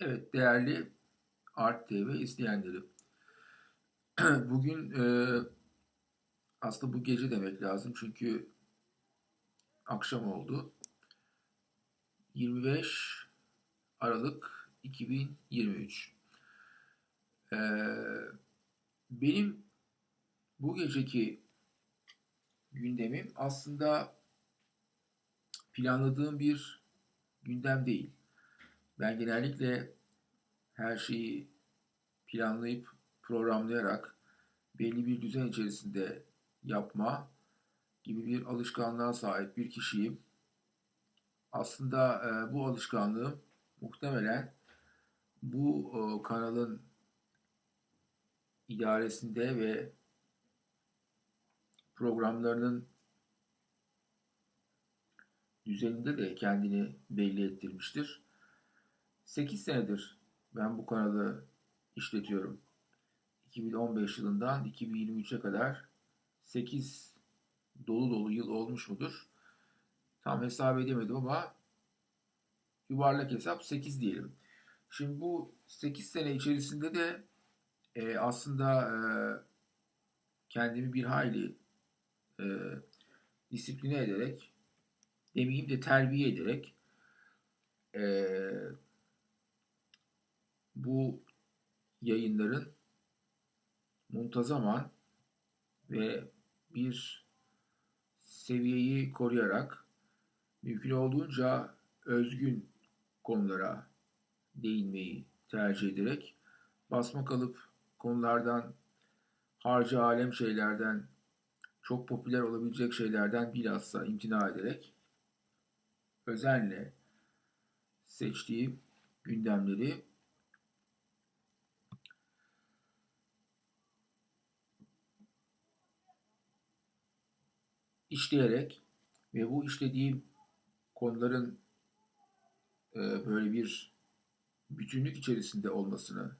Evet değerli Art TV izleyenleri. Bugün e, aslında bu gece demek lazım çünkü akşam oldu. 25 Aralık 2023. E, benim bu geceki gündemim aslında planladığım bir gündem değil. Ben genellikle her şeyi planlayıp programlayarak belli bir düzen içerisinde yapma gibi bir alışkanlığa sahip bir kişiyim. Aslında e, bu alışkanlığım muhtemelen bu e, kanalın idaresinde ve programlarının düzeninde de kendini belli ettirmiştir. 8 senedir ben bu kanalı işletiyorum. 2015 yılından 2023'e kadar 8 dolu dolu yıl olmuş mudur? Tam hesap edemedim ama yuvarlak hesap 8 diyelim. Şimdi bu 8 sene içerisinde de e, aslında e, kendimi bir hayli e, disipline ederek demeyeyim de terbiye ederek e, bu yayınların muntazaman ve bir seviyeyi koruyarak mümkün olduğunca özgün konulara değinmeyi tercih ederek basma kalıp konulardan harcı alem şeylerden çok popüler olabilecek şeylerden bilhassa imtina ederek özenle seçtiğim gündemleri işleyerek ve bu işlediğim konuların e, böyle bir bütünlük içerisinde olmasını,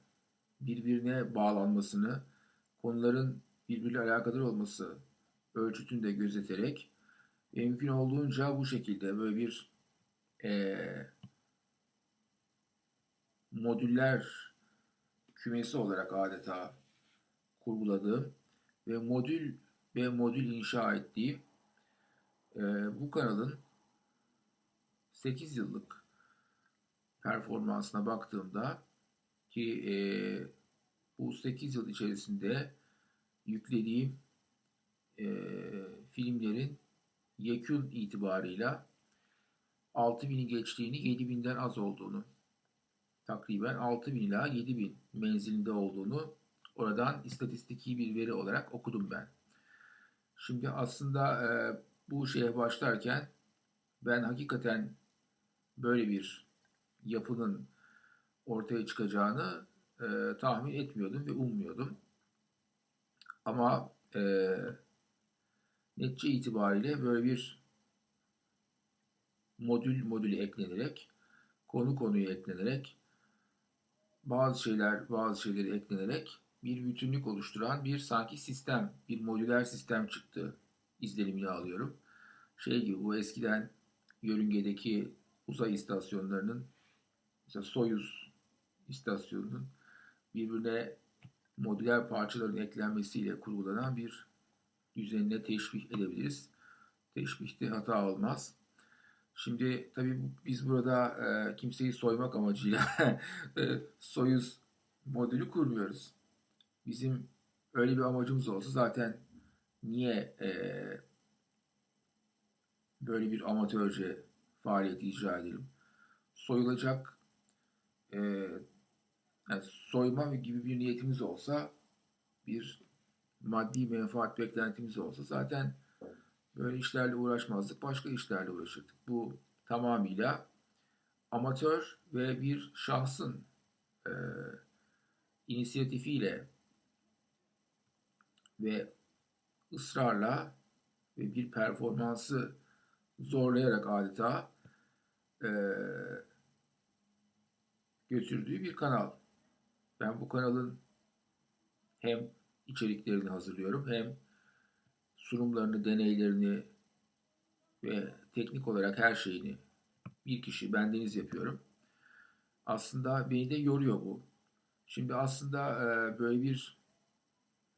birbirine bağlanmasını, konuların birbiriyle alakadar olması ölçütünde gözeterek ve mümkün olduğunca bu şekilde böyle bir e, modüller kümesi olarak adeta kurguladığım ve modül ve modül inşa ettiğim e, bu kanalın 8 yıllık performansına baktığımda ki e, bu 8 yıl içerisinde yüklediğim e, filmlerin yekün itibarıyla 6000'i geçtiğini 7000'den az olduğunu takriben 6000 ila 7000 menzilinde olduğunu oradan istatistiki bir veri olarak okudum ben. Şimdi aslında e, bu şeye başlarken ben hakikaten böyle bir yapının ortaya çıkacağını e, tahmin etmiyordum ve ummuyordum. Ama e, netice itibariyle böyle bir modül modülü eklenerek, konu konuya eklenerek, bazı şeyler bazı şeyleri eklenerek bir bütünlük oluşturan bir sanki sistem, bir modüler sistem çıktı izlenimini alıyorum. Şey gibi bu eskiden yörüngedeki uzay istasyonlarının mesela Soyuz istasyonunun birbirine modüler parçaların eklenmesiyle kurgulanan bir düzenine teşbih edebiliriz. Teşbihte hata olmaz. Şimdi tabii biz burada e, kimseyi soymak amacıyla e, Soyuz modülü kurmuyoruz. Bizim öyle bir amacımız olsa zaten niye e, böyle bir amatörce faaliyet icra edelim? Soyulacak e, yani soyma gibi bir niyetimiz olsa bir maddi menfaat beklentimiz olsa zaten böyle işlerle uğraşmazdık. Başka işlerle uğraşırdık. Bu tamamıyla amatör ve bir şahsın e, inisiyatifiyle ve ısrarla ve bir performansı zorlayarak adeta e, götürdüğü bir kanal. Ben bu kanalın hem içeriklerini hazırlıyorum hem sunumlarını, deneylerini ve teknik olarak her şeyini bir kişi bendeniz yapıyorum. aslında beni de yoruyor bu. Şimdi aslında e, böyle bir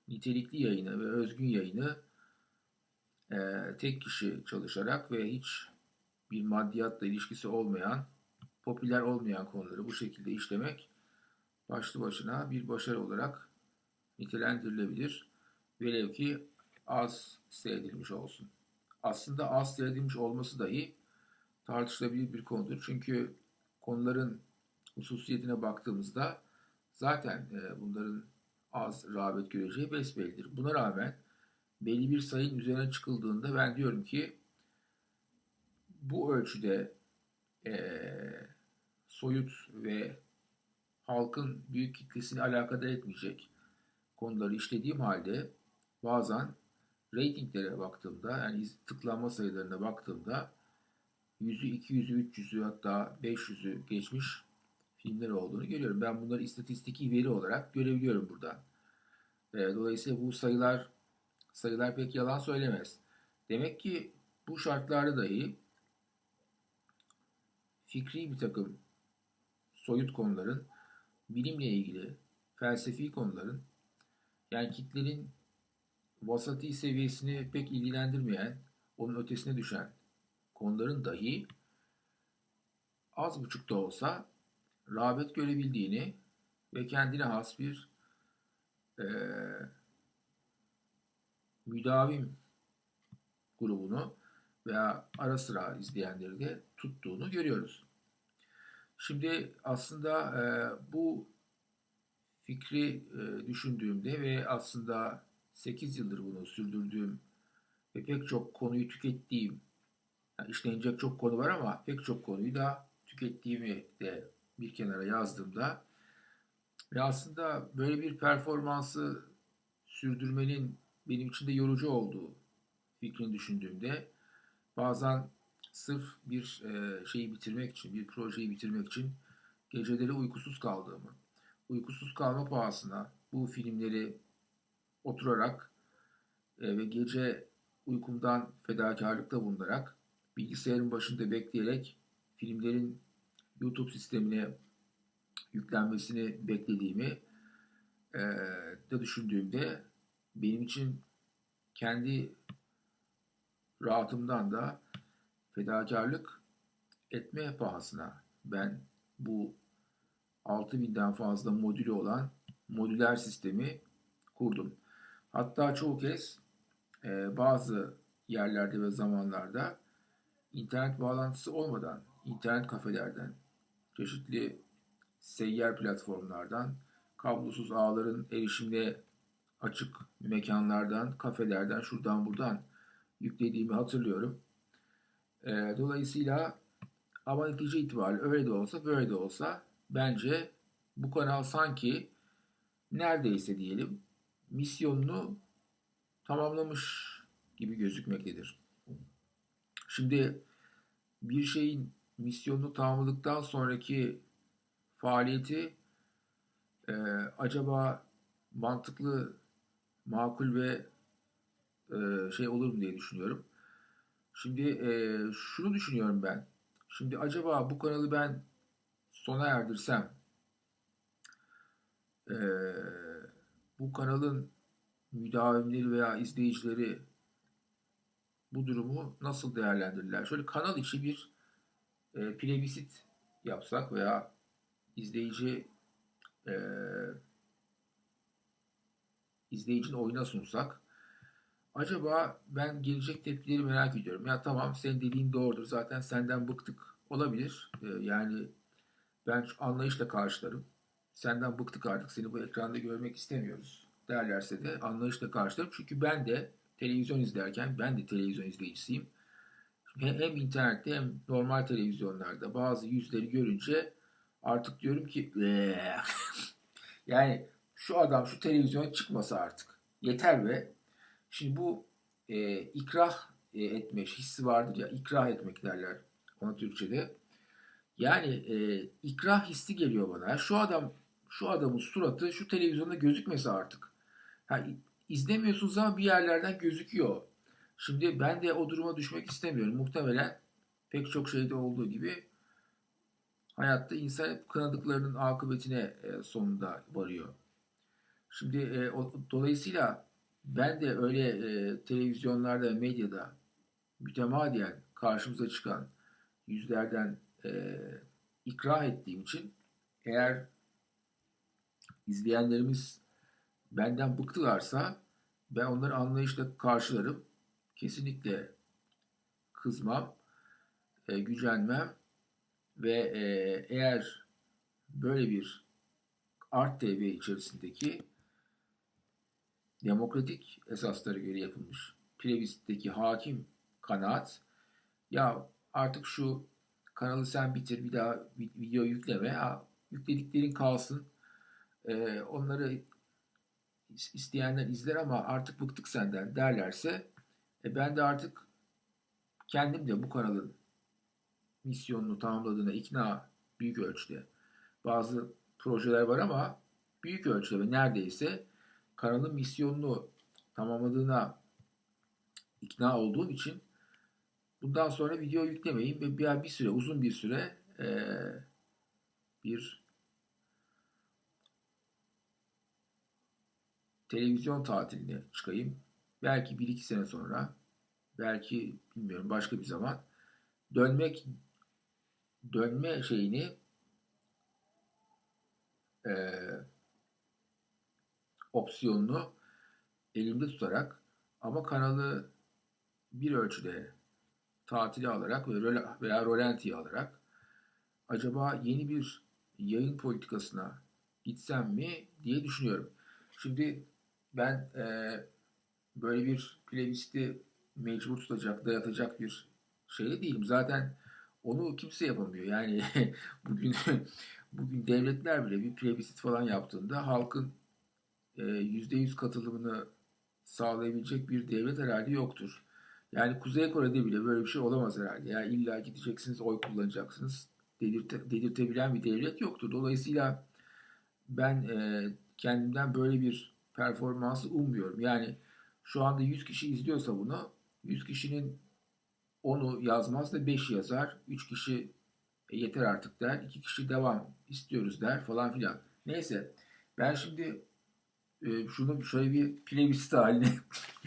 nitelikli yayını ve özgün yayını e, tek kişi çalışarak ve hiç bir maddiyatla ilişkisi olmayan, popüler olmayan konuları bu şekilde işlemek başlı başına bir başarı olarak nitelendirilebilir. Velev ki az seyredilmiş olsun. Aslında az seyredilmiş olması dahi tartışılabilir bir konudur. Çünkü konuların hususiyetine baktığımızda zaten e, bunların az rağbet göreceği besbellidir. Buna rağmen belli bir sayının üzerine çıkıldığında ben diyorum ki bu ölçüde e, soyut ve halkın büyük kitlesini alakadar etmeyecek konuları işlediğim halde bazen reytinglere baktığımda yani tıklanma sayılarına baktığımda 100'ü, 200'ü, 300'ü hatta 500'ü geçmiş filmler olduğunu görüyorum. Ben bunları istatistiki veri olarak görebiliyorum buradan. E, dolayısıyla bu sayılar sayılar pek yalan söylemez. Demek ki bu şartlarda dahi fikri bir takım soyut konuların bilimle ilgili felsefi konuların yani kitlenin vasati seviyesini pek ilgilendirmeyen, onun ötesine düşen konuların dahi az buçuk da olsa rağbet görebildiğini ve kendine has bir e, müdavim grubunu veya ara sıra izleyenleri de tuttuğunu görüyoruz. Şimdi aslında e, bu fikri e, düşündüğümde ve aslında 8 yıldır bunu sürdürdüğüm ve pek çok konuyu tükettiğim, yani işlenecek çok konu var ama pek çok konuyu da tükettiğimi de bir kenara yazdığımda ve aslında böyle bir performansı sürdürmenin benim için de yorucu olduğu fikrini düşündüğümde bazen sırf bir e, şeyi bitirmek için, bir projeyi bitirmek için geceleri uykusuz kaldığımı, uykusuz kalma pahasına bu filmleri oturarak e, ve gece uykumdan fedakarlıkta bulunarak bilgisayarın başında bekleyerek filmlerin YouTube sistemine yüklenmesini beklediğimi e, de düşündüğümde benim için kendi rahatımdan da fedakarlık etme pahasına ben bu 6000'den fazla modülü olan modüler sistemi kurdum. Hatta çoğu kez e, bazı yerlerde ve zamanlarda internet bağlantısı olmadan internet kafelerden, çeşitli seyyar platformlardan, kablosuz ağların erişimine açık mekanlardan, kafelerden, şuradan buradan yüklediğimi hatırlıyorum. E, dolayısıyla ama netice itibariyle öyle de olsa böyle de olsa bence bu kanal sanki neredeyse diyelim misyonunu tamamlamış gibi gözükmektedir. Şimdi bir şeyin misyonunu tamamladıktan sonraki faaliyeti e, acaba mantıklı, makul ve e, şey olur mu diye düşünüyorum. Şimdi e, şunu düşünüyorum ben. Şimdi acaba bu kanalı ben sona erdirsem e, bu kanalın müdavimleri veya izleyicileri bu durumu nasıl değerlendirirler? Şöyle kanal içi bir e, plebisit yapsak veya izleyici e, izleyicinin oyuna sunsak acaba ben gelecek tepkileri merak ediyorum. Ya tamam senin dediğin doğrudur zaten senden bıktık olabilir. E, yani ben anlayışla karşılarım. Senden bıktık artık seni bu ekranda görmek istemiyoruz derlerse de anlayışla karşılarım. Çünkü ben de televizyon izlerken ben de televizyon izleyicisiyim. Hem internette hem normal televizyonlarda bazı yüzleri görünce artık diyorum ki yani şu adam şu televizyona çıkmasa artık yeter ve şimdi bu e, ikrah e, etme hissi vardır ya ikrah etmek derler ona Türkçe'de. Yani e, ikrah hissi geliyor bana. Şu adam şu adamın suratı şu televizyonda gözükmese artık. Ha, izlemiyorsunuz ama bir yerlerden gözüküyor. Şimdi ben de o duruma düşmek istemiyorum. Muhtemelen pek çok şeyde olduğu gibi hayatta insan hep kınadıklarının akıbetine e, sonunda varıyor. Şimdi e, dolayısıyla ben de öyle e, televizyonlarda, medyada mütemadiyen karşımıza çıkan yüzlerden e, ikrah ettiğim için eğer izleyenlerimiz benden bıktılarsa ben onları anlayışla karşılarım. Kesinlikle kızmam, e, gücenmem ve e, eğer böyle bir Art TV içerisindeki demokratik esaslara göre yapılmış plebiscitteki hakim kanaat ya artık şu kanalı sen bitir bir daha video yükleme ya, yüklediklerin kalsın. E, onları isteyenler izler ama artık bıktık senden derlerse e, ben de artık kendim de bu kanalın misyonunu tamamladığına ikna büyük ölçüde. Bazı projeler var ama büyük ölçüde ve neredeyse kanalın misyonunu tamamladığına ikna olduğum için bundan sonra video yüklemeyin ve bir, bir süre uzun bir süre e, bir televizyon tatiline çıkayım. Belki bir iki sene sonra, belki bilmiyorum başka bir zaman dönmek dönme şeyini e, opsiyonunu elimde tutarak ama kanalı bir ölçüde tatili alarak veya rolantiye alarak acaba yeni bir yayın politikasına gitsem mi diye düşünüyorum. Şimdi ben e, böyle bir playlisti mecbur tutacak, dayatacak bir şey değilim. Zaten onu kimse yapamıyor. Yani bugün bugün devletler bile bir plebisit falan yaptığında halkın %100 katılımını sağlayabilecek bir devlet herhalde yoktur. Yani Kuzey Kore'de bile böyle bir şey olamaz herhalde. Yani illa gideceksiniz, oy kullanacaksınız. Delirte, delirtebilen bir devlet yoktur. Dolayısıyla ben e, kendimden böyle bir performansı ummuyorum. Yani şu anda 100 kişi izliyorsa bunu, 100 kişinin onu yazmaz da 5 yazar, 3 kişi e, yeter artık der, 2 kişi devam istiyoruz der falan filan. Neyse ben şimdi e, şunu şöyle bir plebisit haline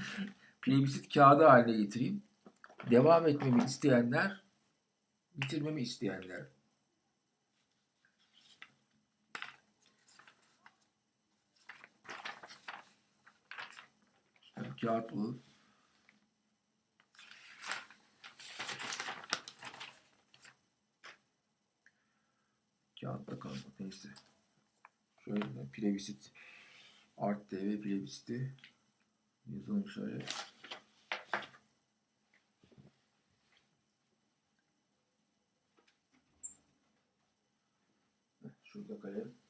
plebisit kağıdı haline getireyim. Devam etmemi isteyenler, bitirmemi isteyenler. Bir kağıt bulalım. Kağıtta kalmadı neyse. Şöyle plebisit. Art TV plebisiti yazalım şöyle. Şurada kalem.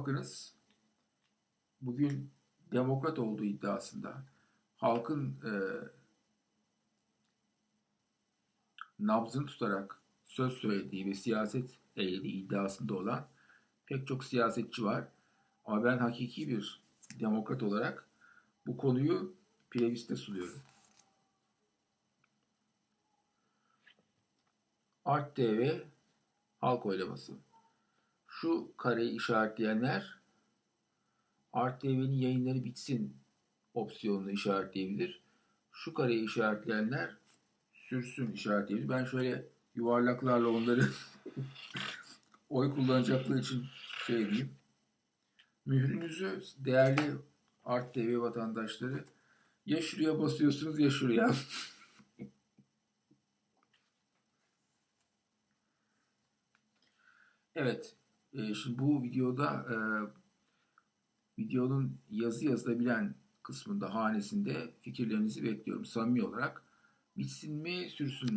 Bakınız bugün demokrat olduğu iddiasında halkın e, nabzını tutarak söz söylediği ve siyaset eylediği iddiasında olan pek çok siyasetçi var. Ama ben hakiki bir demokrat olarak bu konuyu plebiste sunuyorum. Art TV halk oylaması şu kareyi işaretleyenler ArtDV'nin yayınları bitsin opsiyonunu işaretleyebilir. Şu kareyi işaretleyenler sürsün işaretleyebilir. Ben şöyle yuvarlaklarla onları oy kullanacakları için şey diyeyim. Mührünüzü değerli Art TV vatandaşları ya şuraya basıyorsunuz ya şuraya. evet e, şimdi bu videoda e, videonun yazı yazılabilen kısmında, hanesinde fikirlerinizi bekliyorum samimi olarak. Bitsin mi, sürsün mü?